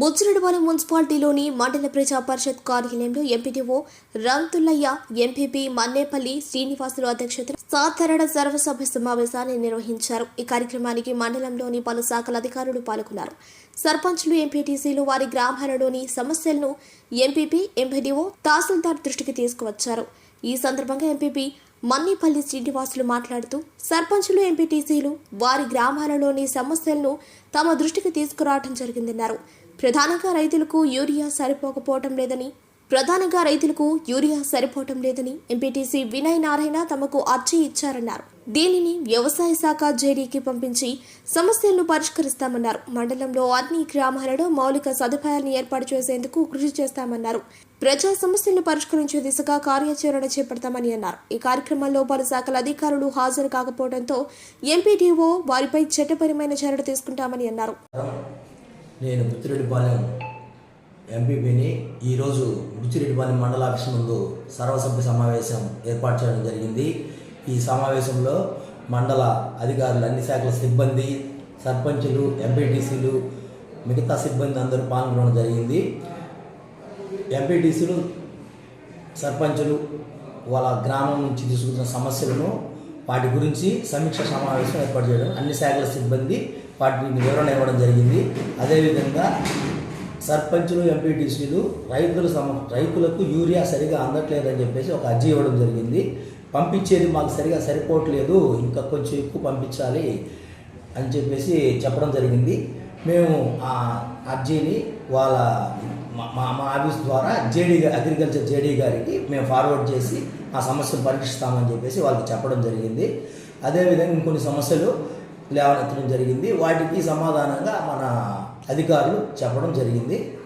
ముచ్చిరెడ్డిపాలెం మున్సిపాలిటీలోని మండల ప్రజా పరిషత్ కార్యాలయంలో ఎంపీటీఓ రంతుల్లయ్య ఎంపీపీ మన్నేపల్లి శ్రీనివాసులు అధ్యక్షతన సాధారణ సర్వసభ్య సమావేశాన్ని నిర్వహించారు. ఈ కార్యక్రమానికి మండలంలోని పలు శాఖల అధికారులు పాల్గొన్నారు. సర్పంచ్లు ఎంపీటీసీలు వారి గ్రామాలలోని సమస్యలను ఎంపీపీ ఎంపీడీఓ తహసీల్దార్ దృష్టికి తీసుకువచ్చారు. ఈ సందర్భంగా ఎంపీపీ మన్నిపల్లి శ్రీనివాసులు మాట్లాడుతూ సర్పంచులు ఎంపీటీసీలు వారి గ్రామాలలోని సమస్యలను తమ దృష్టికి తీసుకురావడం జరిగిందన్నారు. ప్రధానంగా రైతులకు యూరియా సరిపోకపోవటం లేదని ప్రధానంగా రైతులకు యూరియా సరిపోవటం లేదని ఎంపీటీసీ వినయ్ నారాయణ తమకు అర్జీ ఇచ్చారన్నారు. దీనిని వ్యవసాయ శాఖ జేడీకి పంపించి సమస్యలను పరిష్కరిస్తామన్నారు. మండలంలో అన్ని గ్రామాలలో మౌలిక సదుపాయాలను ఏర్పాటు చేసేందుకు కృషి చేస్తామన్నారు. ప్రజా సమస్యలను పరిష్కరించే దిశగా కార్యాచరణ చేపడతామని అన్నారు. ఈ కార్యక్రమంలో పలు శాఖల అధికారులు హాజరు కాకపోవడంతో ఎంపీటీఓ వారిపై చట్టపరమైన చర్యలు తీసుకుంటామని అన్నారు. నేను ఎంపీపీని ఈరోజు బుచ్చిరెడ్డిపాలెం మండల ఆఫీస్ ముందు సర్వసభ్య సమావేశం ఏర్పాటు చేయడం జరిగింది. ఈ సమావేశంలో మండల అధికారులు అన్ని శాఖల సిబ్బంది సర్పంచులు ఎంపీటీసీలు మిగతా సిబ్బంది అందరూ పాల్గొనడం జరిగింది. ఎంపీటీసీలు సర్పంచులు వాళ్ళ గ్రామం నుంచి తీసుకుంటున్న సమస్యలను వాటి గురించి సమీక్ష సమావేశం ఏర్పాటు చేయడం అన్ని శాఖల సిబ్బంది వాటిని వివరణ ఇవ్వడం జరిగింది. అదేవిధంగా సర్పంచులు ఎంపీటీసీలు రైతులు సమ రైతులకు యూరియా సరిగా అందట్లేదని చెప్పేసి ఒక అర్జీ ఇవ్వడం జరిగింది. పంపించేది మాకు సరిగా సరిపోవట్లేదు ఇంకా కొంచెం ఎక్కువ పంపించాలి అని చెప్పేసి చెప్పడం జరిగింది. మేము ఆ అర్జీని వాళ్ళ మా- మా మా ఆఫీస్ ద్వారా జేడీ అగ్రికల్చర్ జేడీ గారికి మేము ఫార్వర్డ్ చేసి ఆ సమస్యను పరీక్షిస్తామని చెప్పేసి వాళ్ళకి చెప్పడం జరిగింది. అదేవిధంగా ఇంకొన్ని సమస్యలు లేవనెత్తడం జరిగింది. వాటికి సమాధానంగా మన అధికారులు చెప్పడం జరిగింది.